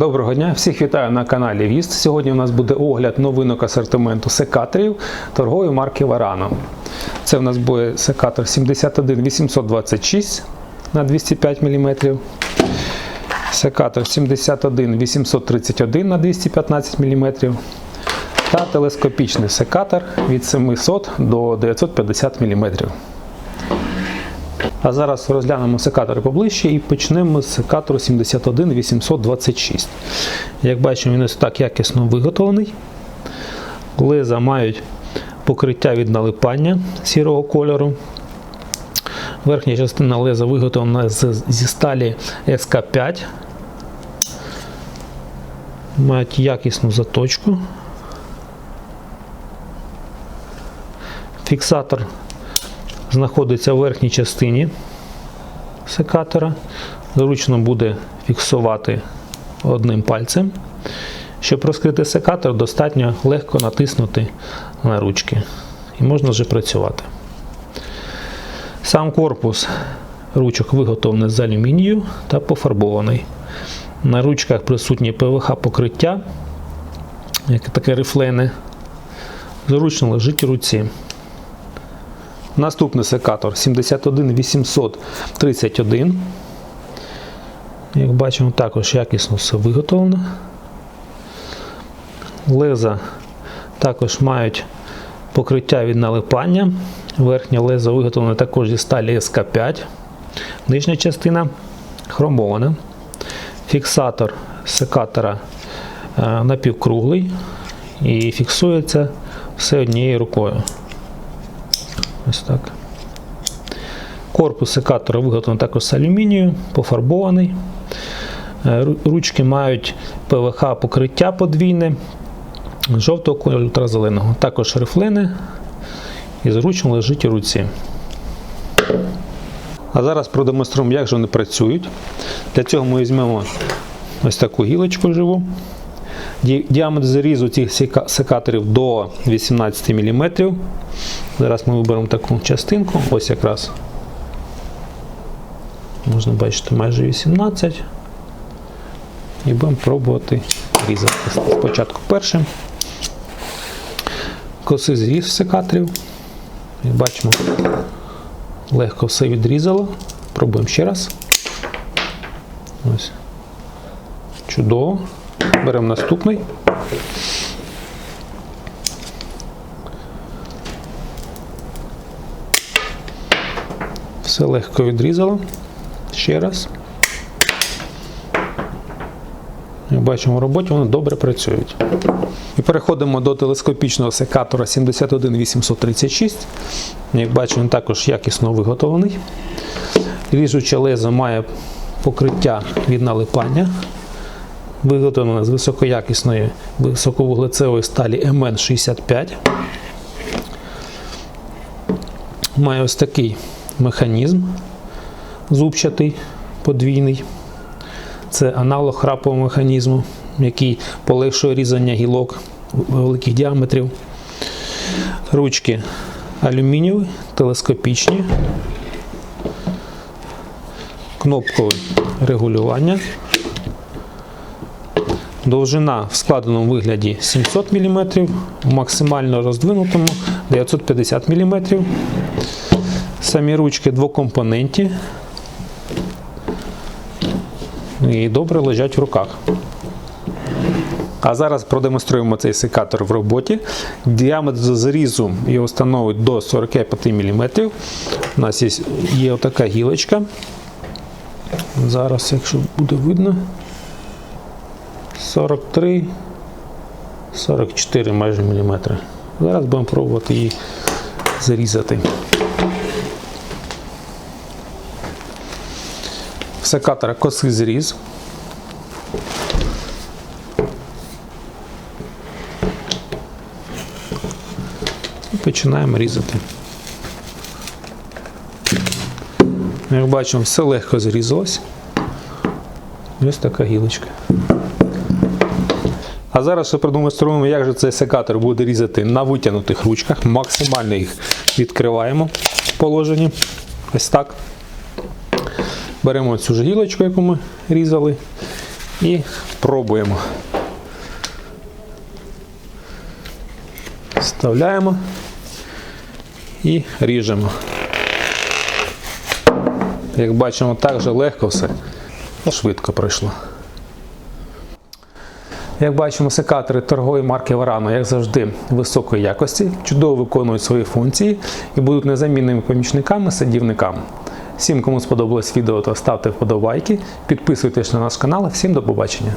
Доброго дня, всіх вітаю на каналі Віст. Сьогодні у нас буде огляд новинок асортименту секаторів торгової марки Varano. Це в нас буде секатор 71826 на 205 мм, секатор 71831 на 215 мм та телескопічний секатор від 700 до 950 мм. А зараз розглянемо секатори поближче і почнемо з секатору 71826. Як бачимо, він ось так якісно виготовлений. Леза мають покриття від налипання сірого кольору. Верхня частина леза виготовлена зі сталі СК5. Мають якісну заточку. Фіксатор знаходиться в верхній частині секатора. Зручно буде фіксувати одним пальцем. Щоб розкрити секатор, достатньо легко натиснути на ручки і можна вже працювати. Сам корпус ручок виготовлений з алюмінію та пофарбований. На ручках присутнє ПВХ покриття, яке таке рифлене. Зручно лежить руці. Наступний секатор 71831. Як бачимо, також якісно все виготовлено. Леза також мають покриття від налипання. Верхня леза виготовлена також зі сталі СК5. Нижня частина хромована. Фіксатор секатора е, напівкруглий і фіксується все однією рукою. Ось так. Корпус секатора виготовлений також з алюмінію, пофарбований. Е, Ручки мають ПВХ покриття подвійне, жовтого кольору та зеленого. Також рифлени і зручно лежить у руці. А зараз продемонструємо, як же вони працюють. Для цього ми візьмемо ось таку гілочку живу. Ді- Діаметр зарізу цих секаторів до 18 мм. Зараз ми виберемо таку частинку, ось якраз. Можна бачити майже 18. І будемо пробувати різати. Спочатку першим. Коси зріз секаторів. Як бачимо, легко все відрізало. Пробуємо ще раз. Ось. Чудово. Беремо наступний. Все легко відрізало. Ще раз. Бачимо, в роботі вони добре працюють. І переходимо до телескопічного секатора 71836. Як бачимо, він також якісно виготовлений. Ріжуче лезо має покриття від налипання. Виготовлене з високоякісної високовуглецевої сталі МН65. Має ось такий механізм зубчатий, подвійний. Це аналог храпового механізму, який полегшує різання гілок великих діаметрів. Ручки алюмінієві, телескопічні, кнопкове регулювання. Довжина в складеному вигляді 700 мм, в максимально роздвинутому 950 мм. Самі ручки двокомпонентні і добре лежать в руках. А зараз продемонструємо цей секатор в роботі. Діаметр зарізу його становить до 45 мм. У нас є, є отака гілочка. Зараз, якщо буде видно, 43, 44 майже міліметри. Зараз будемо пробувати її зарізати. Секатора косий зріз. І починаємо різати. Як бачимо, все легко зрізалось. Ось така гілочка. А зараз ще продемонструємо, як же цей секатор буде різати на витягнутих ручках. Максимально їх відкриваємо в положенні. Ось так. Беремо цю ж гілочку, яку ми різали, і Пробуємо. Вставляємо і ріжемо. Як бачимо, так же легко все швидко пройшло. Як бачимо, секатори торгової марки Varano, як завжди, високої якості, чудово виконують свої функції і будуть незамінними помічниками садівникам. Всім, кому сподобалось відео, то ставте вподобайки, підписуйтесь на наш канал. Всім до побачення!